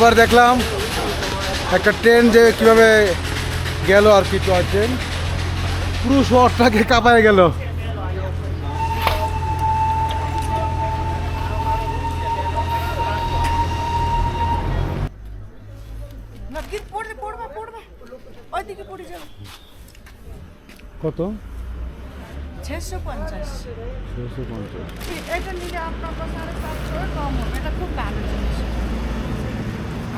এবার দেখলাম একটা ট্রেন যে কীভাবে গেল আর কি টয় ট্রেন। পুরো শহরটাকে কাঁপায় গেল। কত? ছশো পঞ্চাশ। ছশো পঞ্চাশ। এটা নিলে আপনার সাড়ে সাতশো কম হবে। এটা খুব ভালো জিনিস।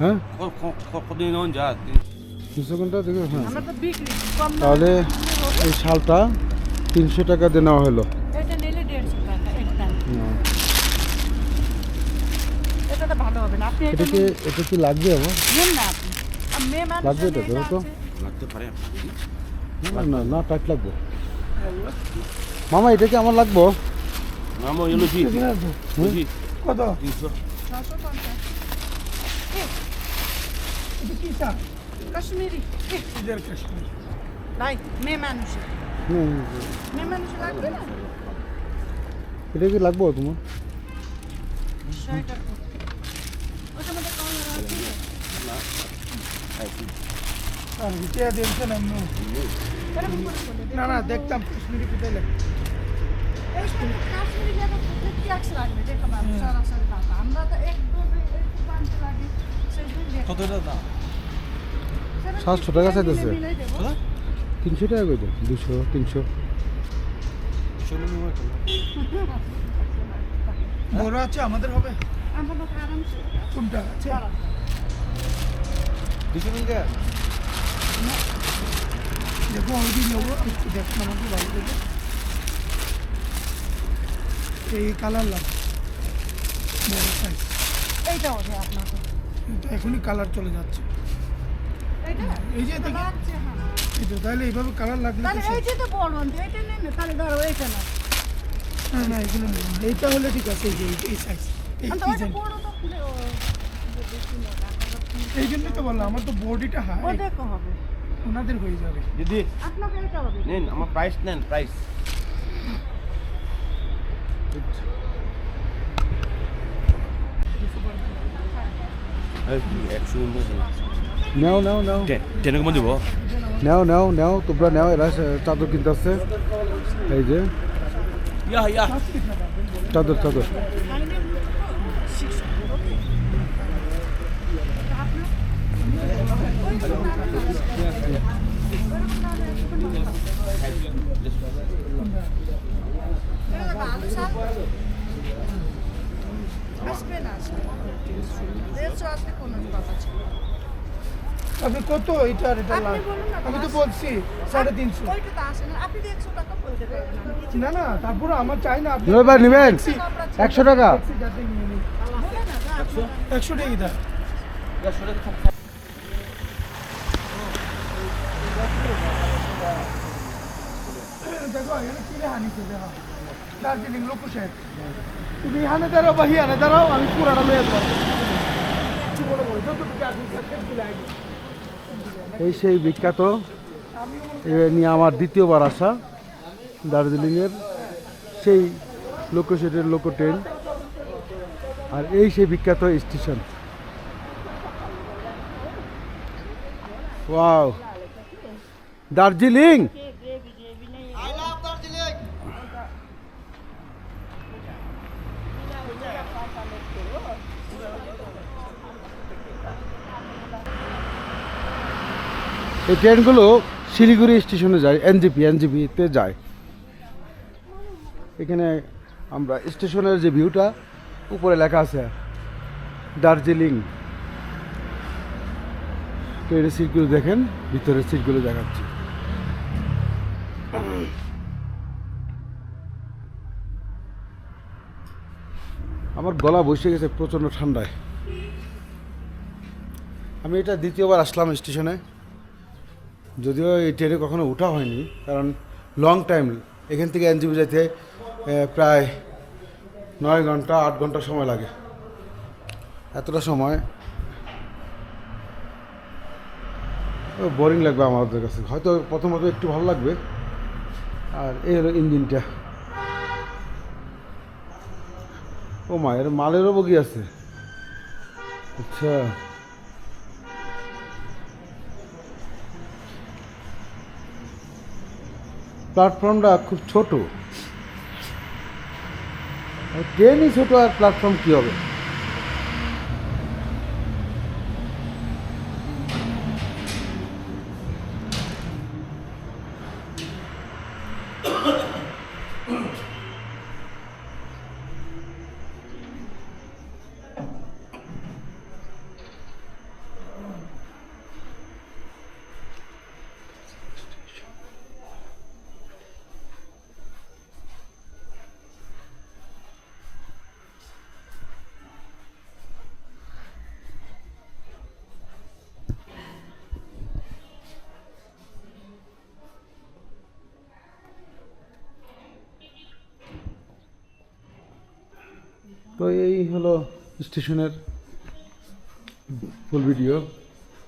হ্যাঁ? ক- ক- ক- কতদিন যা তিনশো ঘণ্টা দেখো হ্যাঁ। আমরা তো বিক্রি কম দামে তাহলে এই শালটা তিনশো টাকা দিয়ে নেওয়া হলো। এটা নিলে দেড়শো টাকা একটা। হুম। এটা তো ভালো হবে না আপনি এটা এটা কি এটা কি লাগবে আমার লাগবে এটা তো, তো? না না না টাইট লাগবে। মামা এটা কি আমার লাগবো? এলো কি? বুঝি কত? তিনশো। ছশো পঞ্চাশ কাশ্মীরি এ, ঈদের কাশ্মীর ভাই মেয়ে মানুষের হুম, মেয়ে মানুষ লাগবে না এটা কি লাগবো তোমার সোয়েটার ওটার মধ্যে কালার আছে আর ইতিহাস দেখছেন আমি এরকম করে বলে না না দেখতাম কাশ্মীরি কোথায় লাগে এই কাশ্মীরি জায়গা ট্যাক্স লাগবে দেখো ম্যাম সরাসরি টাকা আমরা তো এক দু একটু পাঁচ লাগে সেই জন্য কতটা দাম সাতশো টাকা চাইতেছে। তিনশো টাকা করে দেবো দুশো তিনশো। বড় আছে আমাদের হবে। কোনটা আছে? দুশো দেখো নেব একটু দেখো আমাকে ভালো দেখো এই কালার লাগবে এইটা হবে আপনাকে এটা এখনই কালার চলে যাচ্ছে। এই যে দেখি। লাগছে হ্যাঁ। এই তো তাহলে এইভাবে কালার লাগলে। এইটা তো বড় এইটা নেই না তাহলে ধরো এইটা না না না এগুলো নেই এইটা হলে ঠিক আছে এই যে এই- সাইজ এই না এই জন্যই তো বললাম আমার তো বডিটা ও হাই দেখো হবে। ওনাদের হয়ে যাবে। দিদি আপনাকে এটা হবে। নেন আমার প্রাইস নেন প্রাইস নাও নেও নাও টেনে কমে দিব নাও নেও নাও তোমরা নাও এরা চাদর কিনতে আসছে এই যে ইয়া ইয়া চাদর চাদর আসবে না আসবে দেড়শো আসবে কোনো কথা ছিল আপনি কত এটা আর এটা আপনি বলুন না, আমি তো বলছি সাড়ে তিনশো। না। না না তারপরে আমার চাই না আপনি ভাই নেবেন। একশো টাকা। একশো টাকা দেখো এখানে কিনে হানিছে দেখো। দার্জিলিং লোকেশন তুমি এখানে দাঁড়াও বা হিয়ানে দাঁড়াও আমি পুরাটা লয়ে যাব। যতটুকু এই সেই বিখ্যাত নিয়ে আমার দ্বিতীয়বার আসা দার্জিলিংয়ের। সেই লোকোশেটের লোকো ট্রেন আর এই সেই বিখ্যাত স্টেশন। ওয়াও! দার্জিলিং! এই ট্রেনগুলো শিলিগুড়ি স্টেশনে যায় এনজিপি এনজিপিতে যায়। এখানে আমরা স্টেশনের যে ভিউটা, উপরে লেখা আছে, দার্জিলিং। ট্রেনের সিটগুলো দেখেন, ভিতরের সিটগুলো দেখাচ্ছি। আমার গলা বসে গেছে প্রচণ্ড ঠান্ডায়। আমি এটা দ্বিতীয়বার আসলাম স্টেশনে। যদিও এই ট্রেনে কখনো ওঠা হয়নি, কারণ লং টাইম এখান থেকে এনজিপি যেতে প্রায় নয় ঘণ্টা, আট ঘণ্টা সময় লাগে। এতটা সময়। বোরিং লাগবে আমাদের কাছে। হয়তো প্রথমত একটু ভালো লাগবে। আর এই হলো ইঞ্জিনটা। ও মা, এর মালেরও বগি আছে। আচ্ছা। প্ল্যাটফর্মটা খুব ছোট। ট্রেনই ছোট আর প্ল্যাটফর্ম কী হবে? তো এই হলো স্টেশনের ফুল ভিডিও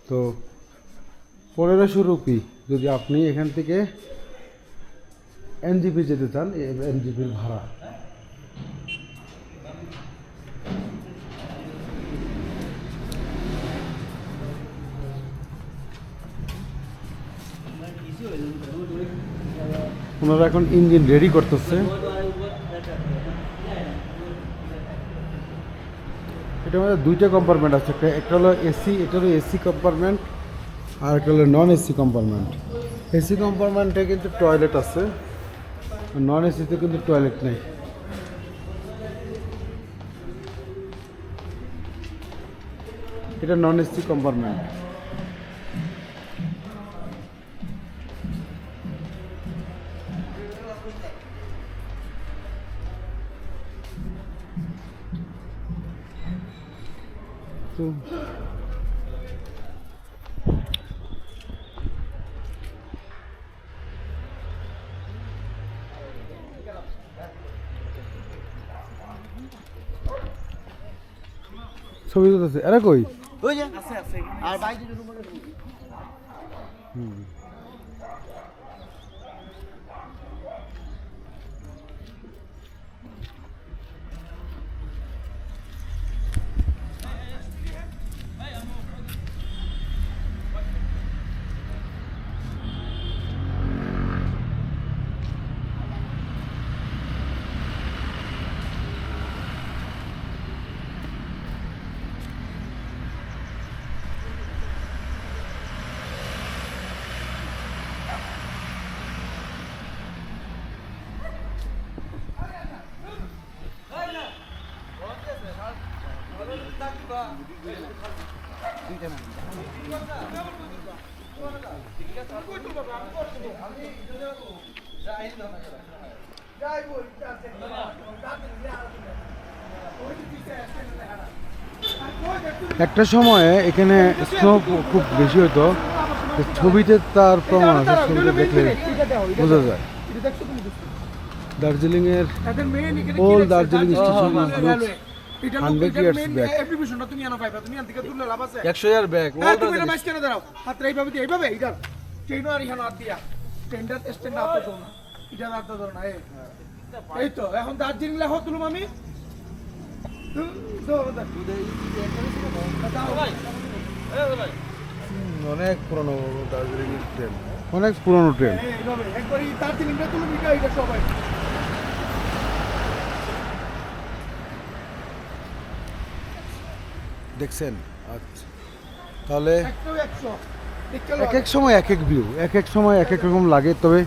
তো পনেরোশো রুপি যদি আপনি এখান থেকে এনজিপি যেতে চান এনজিপির ভাড়া। ওনারা এখন ইঞ্জিন রেডি করতেছে। এটার মধ্যে দুইটা কম্পার্টমেন্ট আছে, একটা হলো এসি এটা হলো এসি কম্পার্টমেন্ট আর একটা হলো নন এসি কম্পার্টমেন্ট এসি কম্পার্টমেন্টে কিন্তু টয়লেট আছে নন এসিতে কিন্তু টয়লেট নেই। এটা নন এসি কম্পার্টমেন্ট তো ছবি তুলতেছে এরা কই ওই যে আছে আছে আর বাইরে রুমে একটা সময়ে এখানে স্নো খুব বেশি হতো ছবিতে তার প্রমাণ আছে ছবিতে দেখলে বোঝা যায়। এটা দেখছ তুমি দার্জিলিং এর এদের মেইন এখানে Old Darjeeling station looks এটা 100 years back. এপ্লিকেশনটা তুমি আনো পাইবা তুমি আনতে দূর লাভ আছে? একশো ইয়ার ব্যাগ হ্যাঁ তুমি এটা মাইস কেন দাঁড়াও? হাতটা এইভাবে দিয়ে এইভাবে? এইটা ট্রেন আর এখানে হাত দিয়া। ট্রেনটা স্ট্যান্ড হাত ধরো না। এটা হাত ধরো না এই। এই তো এখন দার্জিলিং লেখো তুলুম আমি। অনেক পুরনো দার্জিলিং ট্রেন। অনেক পুরনো ট্রেন। এই দার্জিলিংটা সবাই। দেখছেন? আচ্ছা। তাহলে এক এক সময় এক এক ভিউ এক এক সময় এক এক রকম লাগে তবে